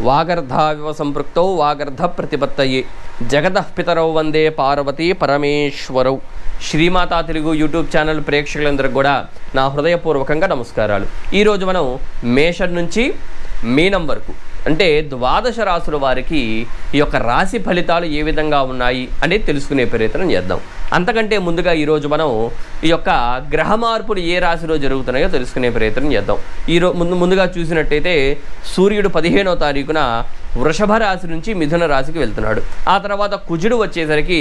వాగర్ధావివ సంపృక్తౌ వాగర్ధ ప్రతిపత్తయే జగదః పితరౌ వందే పార్వతీ పరమేశ్వరౌ. శ్రీమాతా తెలుగు యూట్యూబ్ ఛానల్ ప్రేక్షకులందరికీ కూడా నా హృదయపూర్వకంగా నమస్కారాలు. ఈరోజు మనం మేషం నుంచి మీనం వరకు అంటే ద్వాదశ రాసుల వారికి ఈ యొక్క రాశి ఫలితాలు ఏ విధంగా ఉన్నాయి అనేది తెలుసుకునే ప్రయత్నం చేద్దాం. అంతకంటే ముందుగా ఈరోజు మనం ఈ యొక్క గ్రహ మార్పులు ఏ రాశిలో జరుగుతున్నాయో తెలుసుకునే ప్రయత్నం చేద్దాం. ఈరో ముందు ముందుగా చూసినట్టయితే సూర్యుడు పదిహేనో తారీఖున వృషభ రాశి నుంచి మిథున రాశికి వెళ్తున్నాడు. ఆ తర్వాత కుజుడు వచ్చేసరికి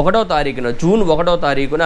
ఒకటో తారీఖున జూన్ ఒకటో తారీఖున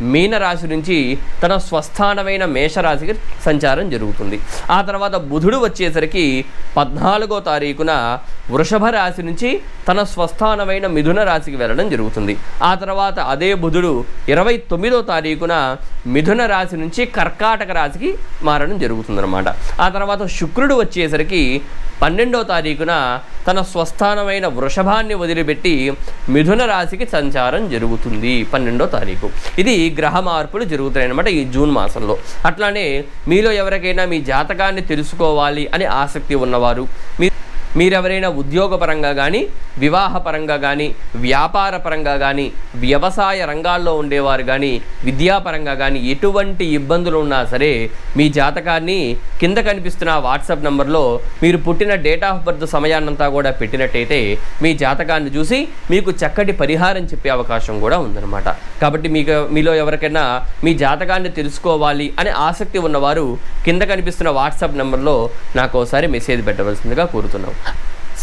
మీన రాశి నుంచి తన స్వస్థానమైన మేషరాశికి సంచారం జరుగుతుంది. ఆ తర్వాత బుధుడు వచ్చేసరికి పద్నాలుగో తారీఖున వృషభ రాశి నుంచి తన స్వస్థానమైన మిథున రాశికి వెళ్ళడం జరుగుతుంది. ఆ తర్వాత అదే బుధుడు ఇరవై తొమ్మిదో తారీఖున మిథున రాశి నుంచి కర్కాటక రాశికి మారడం జరుగుతుందన్నమాట. ఆ తర్వాత శుక్రుడు వచ్చేసరికి పన్నెండో తారీఖున తన స్వస్థానమైన వృషభాన్ని వదిలిపెట్టి మిథున రాశికి సంచారం జరుగుతుంది పన్నెండో తారీఖు. ఇది గ్రహ మార్పులు జరుగుతాయి అనమాట ఈ జూన్ మాసంలో. అట్లానే మీలో ఎవరికైనా మీ జాతకాన్ని తెలుసుకోవాలి అని ఆసక్తి ఉన్నవారు మీ మీరెవరైనా ఉద్యోగపరంగా కానీ వివాహపరంగా కానీ వ్యాపార పరంగా కానీ వ్యవసాయ రంగాల్లో ఉండేవారు కానీ విద్యాపరంగా కానీ ఎటువంటి ఇబ్బందులు ఉన్నా సరే మీ జాతకాన్ని కింద కనిపిస్తున్న వాట్సాప్ నంబర్లో మీరు పుట్టిన డేట్ ఆఫ్ బర్త్ సమయాన్నంతా కూడా పెట్టినట్టయితే మీ జాతకాన్ని చూసి మీకు చక్కటి పరిహారం చెప్పే అవకాశం కూడా ఉందన్నమాట. కాబట్టి మీకు మీలో ఎవరికైనా మీ జాతకాన్ని తెలుసుకోవాలి అనే ఆసక్తి ఉన్నవారు కింద కనిపిస్తున్న వాట్సాప్ నెంబర్లో నాకు ఒకసారి మెసేజ్ పెట్టవలసిందిగా కోరుతున్నాం.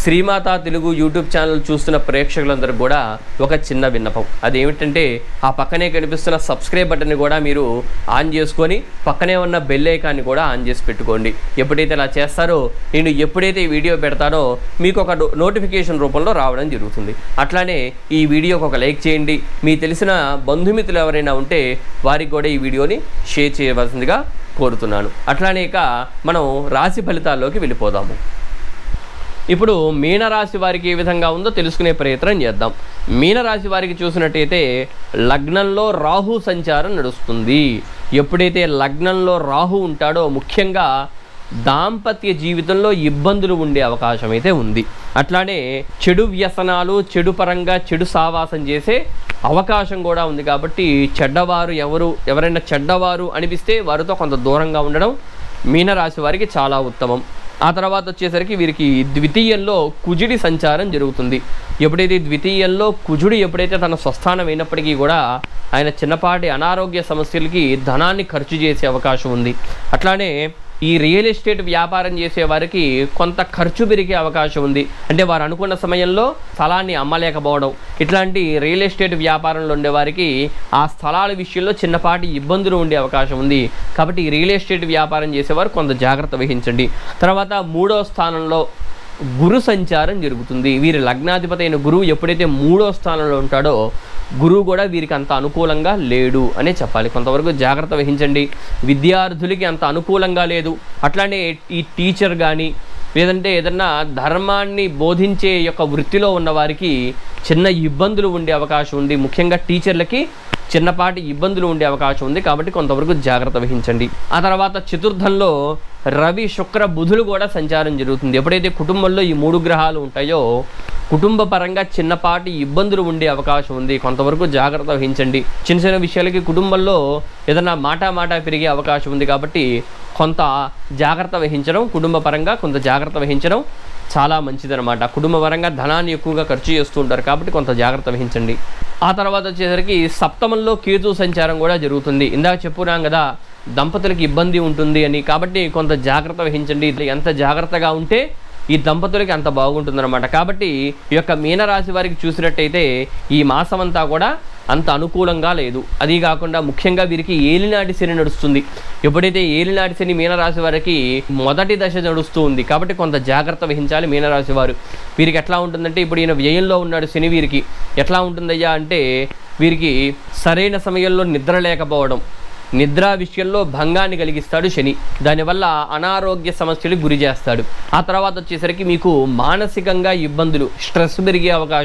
శ్రీమాత తెలుగు యూట్యూబ్ ఛానల్ చూస్తున్న ప్రేక్షకులందరూ కూడా ఒక చిన్న విన్నపం. అదేమిటంటే ఆ పక్కనే కనిపిస్తున్న సబ్స్క్రైబ్ బటన్ని కూడా మీరు ఆన్ చేసుకొని పక్కనే ఉన్న బెల్ ఐకాన్ని కూడా ఆన్ చేసి పెట్టుకోండి. ఎప్పుడైతే అలా చేస్తారో నేను ఎప్పుడైతే ఈ వీడియో పెడతానో మీకు ఒక నోటిఫికేషన్ రూపంలో రావడం జరుగుతుంది. అట్లానే ఈ వీడియోకి ఒక లైక్ చేయండి. మీ తెలిసిన బంధుమిత్రులు ఎవరైనా ఉంటే వారికి కూడా ఈ వీడియోని షేర్ చేయవలసిందిగా కోరుతున్నాను. అట్లానే ఇక మనం రాశి ఫలితాల్లోకి వెళ్ళిపోదాము. ఇప్పుడు మీనరాశి వారికి ఏ విధంగా ఉందో తెలుసుకునే ప్రయత్నం చేద్దాం. మీనరాశి వారికి చూసినట్టయితే లగ్నంలో రాహు సంచారం నడుస్తుంది. ఎప్పుడైతే లగ్నంలో రాహు ఉంటాడో ముఖ్యంగా దాంపత్య జీవితంలో ఇబ్బందులు ఉండే అవకాశం అయితే ఉంది. అట్లానే చెడు వ్యసనాలు చెడు పరంగా చెడు సావాసం చేసే అవకాశం కూడా ఉంది కాబట్టి చెడ్డవారు ఎవరు ఎవరైనా చెడ్డవారు అనిపిస్తే వారితో కొంత దూరంగా ఉండడం మీనరాశి వారికి చాలా ఉత్తమం. ఆ తర్వాత వచ్చేసరికి వీరికి ద్వితీయంలో కుజుడి సంచారం జరుగుతుంది. ఎప్పుడైతే ద్వితీయంలో కుజుడు ఎప్పుడైతే తన స్వస్థానం అయినప్పటికీ కూడా ఆయన చిన్నపాటి అనారోగ్య సమస్యలకి ధనాన్ని ఖర్చు చేసే అవకాశం ఉంది. అట్లానే ఈ రియల్ ఎస్టేట్ వ్యాపారం చేసే వారికి కొంత ఖర్చు పెరిగే అవకాశం ఉంది. అంటే వారు అనుకున్న సమయంలో స్థలాన్ని అమ్మలేకపోవడం. ఇట్లాంటి రియల్ ఎస్టేట్ వ్యాపారంలో ఉండేవారికి ఆ స్థలాల విషయంలో చిన్నపాటి ఇబ్బందులు ఉండే అవకాశం ఉంది. కాబట్టి ఈ రియల్ ఎస్టేట్ వ్యాపారం చేసేవారు కొంత జాగ్రత్త వహించండి. తర్వాత మూడో స్థానంలో గురు సంచారం జరుగుతుంది. వీరి లగ్నాధిపతి అయిన గురువు ఎప్పుడైతే మూడో స్థానంలో ఉంటాడో గురువు కూడా వీరికి అంత అనుకూలంగా లేడు అనే చెప్పాలి. కొంతవరకు జాగ్రత్త వహించండి. విద్యార్థులకి అంత అనుకూలంగా లేదు. అట్లానే ఈ టీచర్ కానీ లేదంటే ఏదన్నా ధర్మాన్ని బోధించే యొక్క వృత్తిలో ఉన్న వారికి చిన్న ఇబ్బందులు ఉండే అవకాశం ఉంది. ముఖ్యంగా టీచర్లకి చిన్నపాటి ఇబ్బందులు ఉండే అవకాశం ఉంది కాబట్టి కొంతవరకు జాగ్రత్త వహించండి. ఆ తర్వాత చతుర్థంలో రవి శుక్ర బుధులు కూడా సంచారం జరుగుతుంది. ఎప్పుడైతే కుటుంబంలో ఈ మూడు గ్రహాలు ఉంటాయో కుటుంబ పరంగా చిన్నపాటి ఇబ్బందులు ఉండే అవకాశం ఉంది. కొంతవరకు జాగ్రత్త వహించండి. చిన్న చిన్న విషయాలకి కుటుంబంలో ఏదైనా మాటా మాట పెరిగే అవకాశం ఉంది కాబట్టి కొంత జాగ్రత్త వహించడం కుటుంబ పరంగా కొంత జాగ్రత్త వహించడం చాలా మంచిదనమాట కుటుంబ పరంగా ధనాన్ని ఎక్కువగా ఖర్చు చేస్తూ ఉంటారు కాబట్టి కొంత జాగ్రత్త వహించండి. ఆ తర్వాత వచ్చేసరికి సప్తమంలో కేతు సంచారం కూడా జరుగుతుంది. ఇందాక చెప్పున్నాం కదా దంపతులకి ఇబ్బంది ఉంటుంది అని. కాబట్టి కొంత జాగ్రత్త వహించండి. ఎంత జాగ్రత్తగా ఉంటే ఈ దంపతులకి అంత బాగుంటుందన్నమాట. కాబట్టి ఈ యొక్క మీనరాశి వారికి చూసినట్టయితే ఈ మాసం అంతా కూడా అంత అనుకూలంగా లేదు. అది కాకుండా ముఖ్యంగా వీరికి ఏలినాటి శని నడుస్తుంది. ఎప్పుడైతే ఏలినాటి శని మీనరాశి వారికి మొదటి దశ నడుస్తూ ఉంది కాబట్టి కొంత జాగ్రత్త వహించాలి మీనరాశి వారు. వీరికి ఎట్లా ఉంటుందంటే ఇప్పుడు ఈయన వ్యయంలో ఉన్నాడు శని వీరికి. ఎట్లా ఉంటుందయ్యా అంటే వీరికి సరైన సమయంలో నిద్ర లేకపోవడం నిద్ర విషయంలో భంగాన్ని కలిగిస్తాడు శని. దానివల్ల అనారోగ్య సమస్యలు గురి చేస్తాడు. ఆ తర్వాత వచ్చేసరికి మీకు మానసికంగా ఇబ్బందులు స్ట్రెస్ పెరిగే అవకాశం